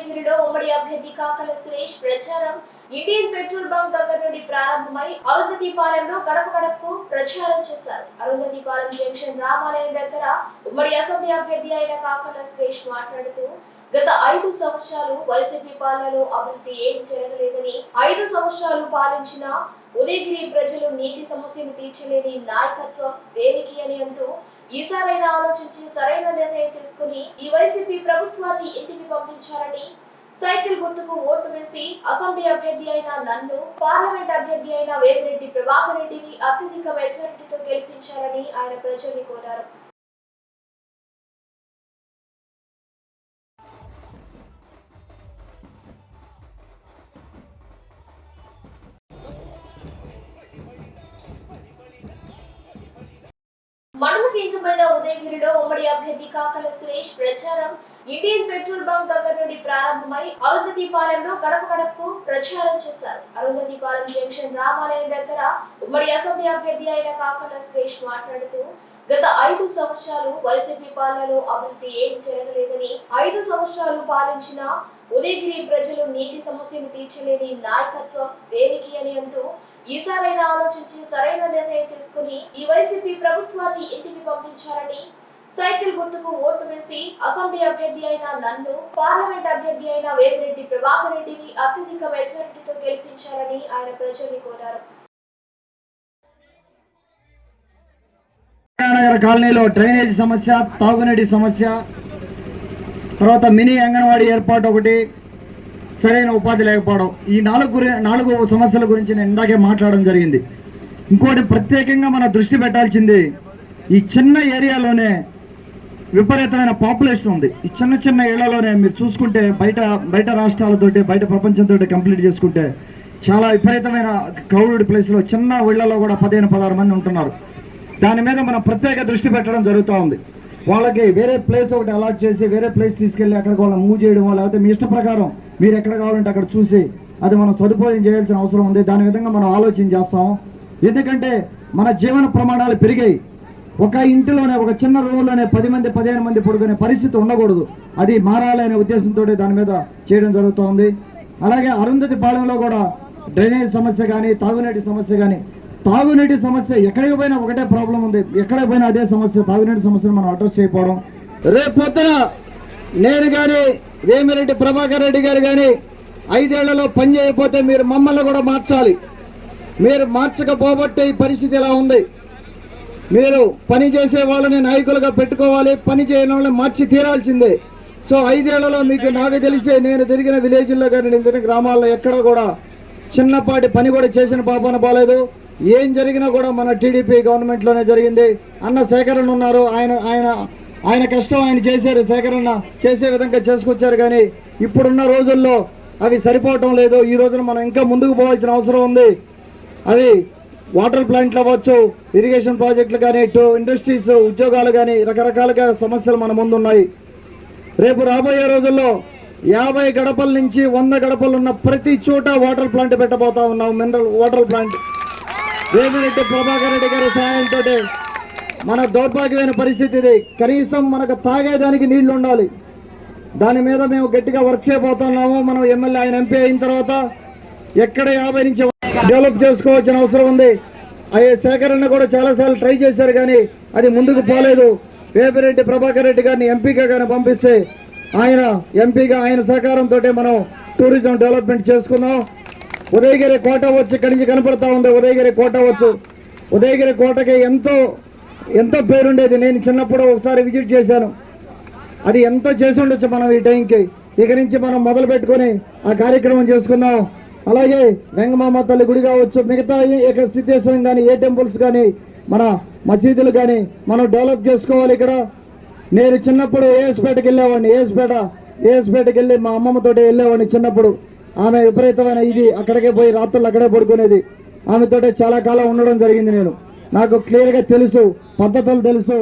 ఉదయగిరిలో ఉమ్మడి అభ్యర్థి కాకల సురేష్ ప్రచారం. ఇండియన్ పెట్రోల్ బంక్ దగ్గర నుండి ప్రారంభమై అరుంధతిపాలెంలో గడప గడపకు ప్రచారం చేశారు. అరుంధతిపాలెం జంక్షన్ రామాలయం దగ్గర ఉమ్మడి అసెంబ్లీ అభ్యర్థి అయిన కాకల సురేష్ మాట్లాడుతూ గత ఐదు సంవత్సరాలు వైసీపీ పాలనలో అభివృద్ధి ఏం జరగలేదని ఐదు సంవత్సరాలు పాలించిన ఉదయగిరి ప్రజలు నీటి సమస్యను తీర్చలేని నాయకత్వం దేనికి అని అంటూ ఈసారైనా ఆలోచించి సరైన నిర్ణయం తీసుకుని ఈ వైసీపీ ప్రభుత్వాన్ని ఇంటికి పంపించాలని సైకిల్ గుర్తుకు ఓటు వేసి అసెంబ్లీ అభ్యర్థి అయిన నన్ను పార్లమెంట్ అభ్యర్థి అయిన వేమిరెడ్డి ప్రభాకర్ రెడ్డిని అత్యధిక మెజారిటీతో గెలిపించాలని ఆయన ప్రజల్ని కోరారు. కేంద్రమైన ఉదయగిరిలో ఉమ్మడి అభ్యర్థి కాకల సురేష్ ప్రచారం. ఇండియన్ పెట్రోల్ బంక్ దగ్గర నుండి ప్రారంభమై అరుంధతిపాలెంలో గడప గడపకు ప్రచారం చేశారు. అరుంధతిపాలెం జంక్షన్ రామాలయం దగ్గర ఉమ్మడి అసెంబ్లీ అభ్యర్థి అయిన కాకల సురేష్ మాట్లాడుతూ గత ఐదు సంవత్సరాలు వైసీపీ పాలనలో అభివృద్ధి ఏం జరగలేదని ఐదు సంవత్సరాలు పాలించిన ఉదయగిరి ప్రజలు నీటి సమస్యను తీర్చలేని నాయకత్వం దేనికి అని అంటూ ఈసారైనా ఆలోచించి సరైన నిర్ణయం తీసుకుని ఈ వైసీపీ ప్రభుత్వాన్ని ఇంటికి పంపించారని సైకిల్ గుర్తుకు ఓటు వేసి అసెంబ్లీ అభ్యర్థి అయిన నన్ను పార్లమెంట్ అభ్యర్థి అయిన వేమిరెడ్డి ప్రభాకర్ రెడ్డిని అత్యధిక మెజారిటీతో గెలిపించారని ఆయన ప్రజల్ని కోరారు. నగర్ కాలనీలో డ్రైనేజ్ సమస్య తాగునీటి సమస్య తర్వాత మినీ అంగన్వాడీ ఏర్పాటు ఒకటి సరైన ఉపాధి లేకపోవడం. ఈ నాలుగు గురి నాలుగు సమస్యల గురించి నేను ఇందాకే మాట్లాడడం జరిగింది. ఇంకోటి ప్రత్యేకంగా మన దృష్టి పెట్టాల్సింది ఈ చిన్న ఏరియాలోనే విపరీతమైన పాపులేషన్ ఉంది. ఈ చిన్న చిన్న ఏళ్ళలోనే మీరు చూసుకుంటే బయట బయట రాష్ట్రాలతోటి బయట ప్రపంచంతో కంప్లీట్ చేసుకుంటే చాలా విపరీతమైన క్రౌడెడ్ ప్లేస్లో చిన్న ఇళ్ళలో కూడా పదిహేను పదహారు మంది ఉంటున్నారు. దాని మీద మనం ప్రత్యేక దృష్టి పెట్టడం జరుగుతూ ఉంది. వాళ్ళకి వేరే ప్లేస్ ఒకటి అలాట్ చేసి వేరే ప్లేస్ తీసుకెళ్ళి అక్కడికి వాళ్ళని మూవ్ చేయడం లేకపోతే మీ ఇష్ట ప్రకారం మీరు ఎక్కడ కావాలంటే అక్కడ చూసి అది మనం సదుపాయం చేయాల్సిన అవసరం ఉంది. దాని విధంగా మనం ఆలోచన చేస్తాం. ఎందుకంటే మన జీవన ప్రమాణాలు పెరిగాయి. ఒక ఇంటిలోనే ఒక చిన్న రూమ్లోనే పది మంది పదిహేను మంది పడుకునే పరిస్థితి ఉండకూడదు. అది మారాలి అనే ఉద్దేశంతో దాని మీద చేయడం జరుగుతోంది. అలాగే అరుంధతి పాలెంలో కూడా డ్రైనేజ్ సమస్య కానీ తాగునీటి సమస్య కానీ తాగునీటి సమస్య ఎక్కడికి పోయినా ఒకటే ప్రాబ్లం ఉంది. ఎక్కడికి పోయినా అదే సమస్య తాగునీటి సమస్యను మనం అడ్రస్ చేయకపోవడం. రేపు పొద్దున నేను కానీ వేమిరెడ్డి ప్రభాకర్ రెడ్డి గారు కానీ ఐదేళ్ళలో పని చేయకపోతే మీరు మమ్మల్ని కూడా మార్చాలి. మీరు మార్చకపోబట్టే ఈ పరిస్థితి ఇలా ఉంది? మీరు పని చేసే వాళ్ళని నాయకులుగా పెట్టుకోవాలి పని చేయని వాళ్ళని మార్చి తీరాల్సిందే. సో ఐదేళ్ళలో మీకు నాకు తెలిసే నేను తిరిగిన విలేజ్లో కానీ నేను తిరిగిన గ్రామాల్లో ఎక్కడ కూడా చిన్నపాటి పని కూడా చేసిన పాపన బాలేదు. ఏం జరిగినా కూడా మన టీడీపీ గవర్నమెంట్లోనే జరిగింది. అన్న సేకరణ ఉన్నారు. ఆయన ఆయన ఆయన కష్టం ఆయన చేశారు. సేకరణ చేసే విధంగా చేసుకొచ్చారు కానీ ఇప్పుడున్న రోజుల్లో అవి సరిపోవటం లేదు. ఈ రోజున మనం ఇంకా ముందుకు పోవాల్సిన అవసరం ఉంది. అవి వాటర్ ప్లాంట్లు అవ్వచ్చు ఇరిగేషన్ ప్రాజెక్టులు కానీ ఇటు ఇండస్ట్రీస్ ఉద్యోగాలు కానీ రకరకాలుగా సమస్యలు మన ముందు ఉన్నాయి రేపు రాబోయే రోజుల్లో యాభై గడపల నుంచి వంద గడపలు ఉన్న ప్రతి చోట వాటర్ ప్లాంట్ పెట్టబోతా ఉన్నాం mineral water plant. Remireddy Prabhakar Reddy గారి సహాయంతో మన దౌర్భాగ్యమైన పరిస్థితి ఇది. కనీసం మనకు తాగేదానికి నీళ్ళు ఉండాలి. దాని మీద మేము గట్టిగా వర్క్ చేయబోతున్నాము. మనం ఎమ్మెల్యే ఆయన ఎంపీ అయిన తర్వాత ఎక్కడ యాభై నుంచి డెవలప్ చేసుకోవాల్సిన అవసరం ఉంది. అయ్యే సేకరణ కూడా చాలాసార్లు ట్రై చేశారు కానీ అది ముందుకు పోలేదు. వేపిరెడ్డి ప్రభాకర్ రెడ్డి గారిని ఎంపీగా కానీ పంపిస్తే ఆయన ఎంపీగా ఆయన సహకారంతో మనం టూరిజం డెవలప్మెంట్ చేసుకున్నాం. ఉదయగిరి కోట వచ్చి ఇక్కడి నుంచి కనపడతా ఉంది. ఉదయగిరి కోట వచ్చు. ఉదయగిరి కోటకి ఎంతో ఎంతో పేరుండేది. నేను చిన్నప్పుడు ఒకసారి విజిట్ చేశాను. అది ఎంతో చేసి ఉండొచ్చు మనం ఈ టైంకి. ఇక నుంచి మనం మొదలు పెట్టుకొని ఆ కార్యక్రమం చేసుకుందాం. అలాగే వెంగమామ తల్లి గుడి కావచ్చు మిగతా ఇక్కడ సిద్ధేశ్వరం కానీ ఏ టెంపుల్స్ కానీ మన మసీదులు కానీ మనం డెవలప్ చేసుకోవాలి ఇక్కడ. నేను చిన్నప్పుడు ఏఎస్పేటకి వెళ్ళేవాడిని ఏఎస్పేట ఏఎస్పేటకి వెళ్ళి మా అమ్మమ్మతోటి వెళ్ళేవాడిని చిన్నప్పుడు. ఆమె విపరీతమైన ఇది అక్కడికే పోయి రాత్రులు అక్కడే పడుకునేది. ఆమెతో చాలా కాలం ఉండడం జరిగింది నేను. నాకు క్లియర్గా తెలుసు పద్ధతులు తెలుసు.